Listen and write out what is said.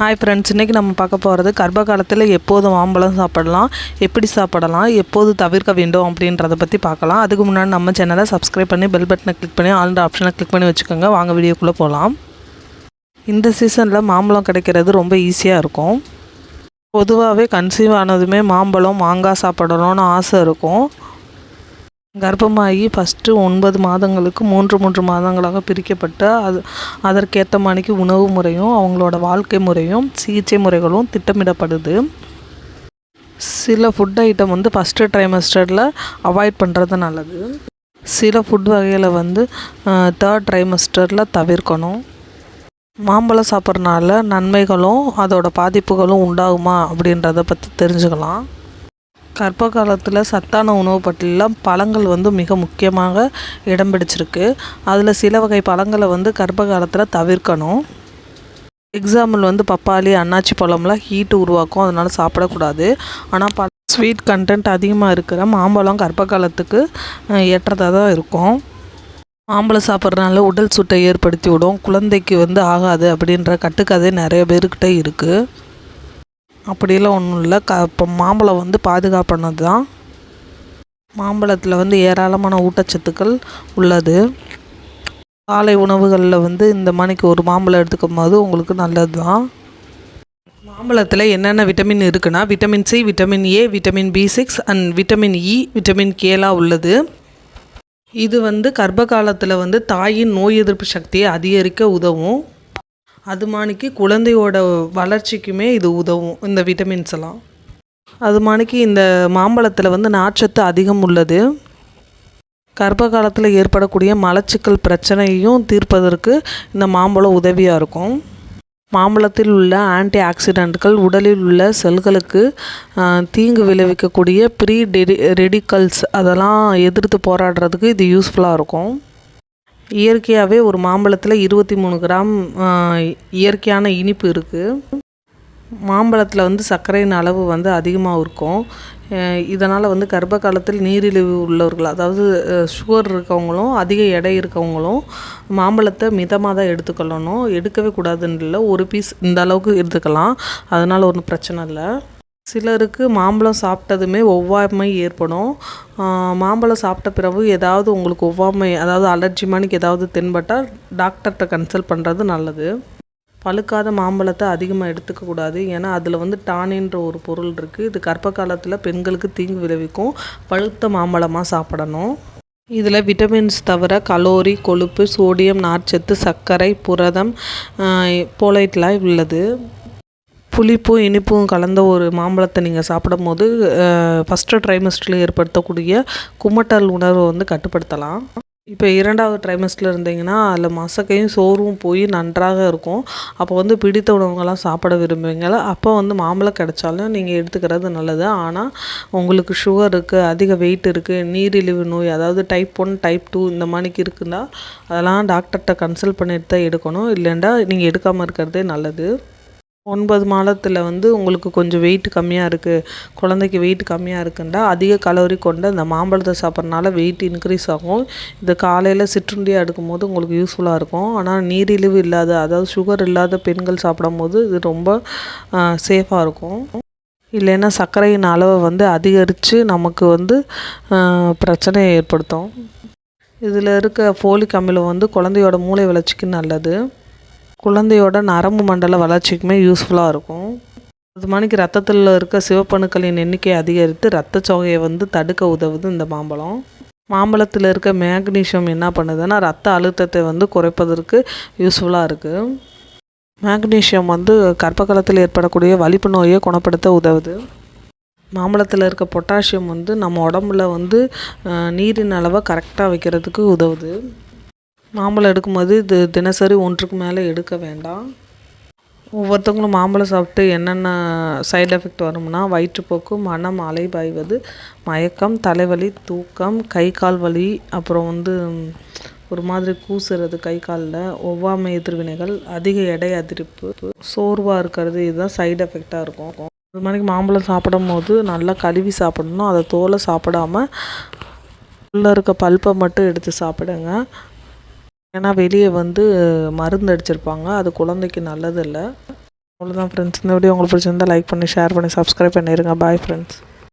Hi friends இன்றைக்கி நம்ம பார்க்க போகிறது கர்ப்ப காலத்தில் எப்போது மாம்பழம் சாப்பிடலாம் எப்படி சாப்பிடலாம் எப்போது தவிர்க்க வேண்டும் அப்படின்றத பற்றி பார்க்கலாம். அதுக்கு முன்னாடி நம்ம சேனலை சப்ஸ்கிரைப் பண்ணி பெல் பட்டனை கிளிக் பண்ணி ஆல்ன்ற ஆப்ஷனை கிளிக் பண்ணி வச்சுக்கோங்க. வாங்க வீடியோக்குள்ளே போகலாம் இந்த சீசனில் மாம்பழம் கிடைக்கிறது ரொம்ப ஈஸியாக இருக்கும். பொதுவாகவே கன்சீவ் ஆனதுமே மாம்பழம் மாங்காய் சாப்பிடணும்னு ஆசை இருக்கும். கர்ப்பமாகி ஃபஸ்ட்டு ஒன்பது மாதங்களுக்கு மூன்று மூன்று மாதங்களாக பிரிக்கப்பட்டு அது அதற்கேற்ற மாதிரிக்கு உணவு முறையும் அவங்களோட வாழ்க்கை முறையும் சிகிச்சை முறைகளும் திட்டமிடப்படுது. சில ஃபுட் ஐட்டம் வந்து ஃபஸ்ட்டு ட்ரைமஸ்டரில் அவாய்ட் பண்ணுறது நல்லது. சில ஃபுட் வகையில் வந்து தேர்ட் ட்ரைமஸ்டரில் தவிர்க்கணும். மாம்பழம் சாப்பிட்றனால நன்மைகளும் அதோட பாதிப்புகளும் உண்டாகுமா அப்படின்றத பற்றி தெரிஞ்சுக்கலாம். கர்ப்ப காலத்தில் சத்தான உணவு பட்டியலில் பழங்கள் வந்து மிக முக்கியமாக இடம் பிடிச்சிருக்கு. அதில் சில வகை பழங்களை வந்து கர்ப்ப காலத்தில் தவிர்க்கணும். எக்ஸாம்பிள் வந்து பப்பாளி அன்னாச்சி பழம்லாம் ஹீட்டு உருவாக்கும். அதனால் சாப்பிடக்கூடாது. ஆனால் ப ஸ்வீட் கண்டென்ட் அதிகமாக இருக்கிற மாம்பழம் கர்ப்ப காலத்துக்கு ஏற்றதாக தான் இருக்கும். மாம்பழம் சாப்பிட்றதுனால உடல் சுட்டை ஏற்படுத்தி விடும். குழந்தைக்கு வந்து ஆகாது அப்படின்ற கட்டுக்கதை நிறைய பேர்கிட்ட இருக்குது அப்படியெல்லாம் ஒன்றும் இல்லை. க இப்போ மாம்பழம் வந்து பாதுகாப்பானது தான் மாம்பழத்தில் வந்து ஏராளமான ஊட்டச்சத்துக்கள் உள்ளது. காலை உணவுகளில் வந்து இந்த மணிக்கு ஒரு மாம்பழம் எடுத்துக்கும் போது உங்களுக்கு நல்லது தான் மாம்பழத்தில் என்னென்ன விட்டமின் இருக்குன்னா vitamin C vitamin A vitamin B six and vitamin E vitamin கேலாம் உள்ளது. இது வந்து கர்ப்ப காலத்தில் வந்து தாயின் நோய் எதிர்ப்பு சக்தியை அதிகரிக்க உதவும். அது மாணிக்கு குழந்தையோட வளர்ச்சிக்குமே இது உதவும் இந்த விட்டமின்ஸ் எல்லாம். அது மாணிக்கு இந்த மாம்பழத்தில் வந்து நார்ச்சத்து அதிகம் உள்ளது. கர்ப்ப காலத்தில் ஏற்படக்கூடிய மலச்சிக்கல் பிரச்சனையும் தீர்ப்பதற்கு இந்த மாம்பழம் உதவியாக இருக்கும். மாம்பழத்தில் உள்ள ஆன்டி ஆக்சிடென்ட்கள் உடலில் உள்ள செல்களுக்கு தீங்கு விளைவிக்கக்கூடிய ப்ரீ டெடி ரெடிக்கல்ஸ் அதெல்லாம் எதிர்த்து போராடுறதுக்கு இது யூஸ்ஃபுல்லாக இருக்கும். இயற்கையாகவே ஒரு மாம்பழத்தில் இருபத்தி மூணு கிராம் இயற்கையான இனிப்பு இருக்குது மாம்பழத்தில் வந்து சர்க்கரையின் அளவு வந்து அதிகமாக இருக்கும். இதனால் வந்து கர்ப்ப காலத்தில் நீரிழிவு உள்ளவர்கள் அதாவது சுகர் இருக்கவங்களும் அதிக எடை இருக்கவங்களும் மாம்பழத்தை மிதமாக தான் எடுத்துக்கொள்ளணும். எடுக்கவே கூடாதுன்னு இல்லை ஒரு பீஸ் இந்த அளவுக்கு எடுத்துக்கலாம். அதனால் ஒன்றும் பிரச்சனை இல்லை. சிலருக்கு மாம்பழம் சாப்பிட்டதுமே ஒவ்வாமை ஏற்படும். மாம்பழம் சாப்பிட்ட பிறகு ஏதாவது உங்களுக்கு ஒவ்வாமை அதாவது அலர்ஜி மானிக்கு ஏதாவது தென்பட்டால் டாக்டர்கிட்ட கன்சல்ட் பண்ணுறது நல்லது. பழுக்காத மாம்பழத்தை அதிகமாக எடுத்துக்கக்கூடாது ஏன்னா அதில் வந்து டானின்ற ஒரு பொருள் இருக்குது இது கர்ப்ப காலத்தில் பெண்களுக்கு தீங்கு விளைவிக்கும். பழுத்த மாம்பழமாக சாப்பிடணும். இதில் விட்டமின்ஸ் தவிர கலோரி கொழுப்பு சோடியம் நார்ச்சத்து சர்க்கரை புரதம் போலைட்லாம் உள்ளது. புளிப்பும் இனிப்பும் கலந்த ஒரு மாம்பழத்தை நீங்கள் சாப்பிடும் போது ஃபஸ்ட்டு ட்ரைமஸ்டரில் ஏற்படுத்தக்கூடிய குமட்டல் உணர்வை வந்து கட்டுப்படுத்தலாம். இப்போ இரண்டாவது ட்ரைமஸ்டில் இருந்தீங்கன்னா அதில் மசக்கையும் சோறும் போய் நன்றாக இருக்கும். அப்போ வந்து பிடித்த உணவுகள்லாம் சாப்பிட விரும்புவீங்கள அப்போ வந்து மாம்பழம் கிடைச்சாலும் நீங்கள் எடுத்துக்கிறது நல்லது. ஆனால் உங்களுக்கு சுகர் இருக்குது அதிக வெயிட் இருக்குது நீரிழிவு நோய் அதாவது டைப் ஒன் டைப் டூ இந்த மாதிரிக்கு இருக்குன்னா அதெல்லாம் டாக்டர்கிட்ட கன்சல்ட் பண்ணிட்டு தான் எடுக்கணும். இல்லைண்டா நீங்கள் எடுக்காமல் இருக்கிறதே நல்லது. ஒன்பது மாதத்தில் வந்து உங்களுக்கு கொஞ்சம் வெயிட் கம்மியாக இருக்குது குழந்தைக்கு வெயிட் கம்மியாக இருக்குண்டா அதிக கலோரி கொண்ட இந்த மாம்பழத்தை சாப்பிட்றனால வெயிட் இன்க்ரீஸ் ஆகும். இது காலையில் சிற்றுண்டியாக எடுக்கும்போது உங்களுக்கு யூஸ்ஃபுல்லாக இருக்கும். ஆனால் நீரிழிவு இல்லாத அதாவது சுகர் இல்லாத பெண்கள் சாப்பிடும் போது இது ரொம்ப சேஃபாக இருக்கும். இல்லைன்னா சர்க்கரையின் அளவை வந்து அதிகரித்து நமக்கு வந்து பிரச்சனையை ஏற்படுத்தும். இதில் இருக்க ஃபோலிக் அமிலம் வந்து குழந்தையோட மூளை வளர்ச்சிக்கு நல்லது. குழந்தையோட நரம்பு மண்டல வளர்ச்சிக்குமே யூஸ்ஃபுல்லாக இருக்கும். அது மணிக்கு ரத்தத்தில் இருக்க சிவப்பணுக்களின் எண்ணிக்கை அதிகரித்து ரத்த சோகையை வந்து தடுக்க உதவுது இந்த மாம்பழம். மாம்பழத்தில் இருக்க மேக்னீஷியம் என்ன பண்ணுதுன்னா ரத்த அழுத்தத்தை வந்து குறைப்பதற்கு யூஸ்ஃபுல்லாக இருக்குது மேக்னீஷியம் வந்து கர்ப்ப காலத்தில் ஏற்படக்கூடிய வலிப்பு நோயை குணப்படுத்த உதவுது. மாம்பழத்தில் இருக்க பொட்டாசியம் வந்து நம்ம உடம்புல வந்து நீரின் அளவை கரெக்டாக வைக்கிறதுக்கு உதவுது. மாம்பழம் எடுக்கும்போது இது தினசரி ஒன்றுக்கு மேலே எடுக்க வேண்டாம். ஒவ்வொருத்தவங்களும் மாம்பழம் சாப்பிட்டு என்னென்ன சைடு எஃபெக்ட் வரும்னா வயிற்றுப்போக்கு மனம் அலைபாய்வது மயக்கம் தலைவலி தூக்கம் கை கால் வலி அப்புறம் வந்து ஒரு மாதிரி கூசுறது கை காலில் ஒவ்வாமை எதிர்வினைகள் அதிக எடை அதிரிப்பு சோர்வாக இருக்கிறது இதுதான் சைடு எஃபெக்டாக இருக்கும். அது மாதிரி மாம்பழம் சாப்பிடும் போது நல்லா கழுவி சாப்பிடணும். அதை தோலை சாப்பிடாம உள்ளே இருக்க பல்ப்பை மட்டும் எடுத்து சாப்பிடுங்க. ஏன்னா வெளியே வந்து மருந்து அடிச்சிருப்பாங்க. அது குழந்தைக்கு நல்லதில்லை. அவ்வளோதான் ஃப்ரெண்ட்ஸ் இந்த வீடியோ உங்களுக்கு பிடிச்சிருந்தா லைக் பண்ணி ஷேர் பண்ணி சப்ஸ்கிரைப் பண்ணிடுங்க பாய் ஃப்ரெண்ட்ஸ்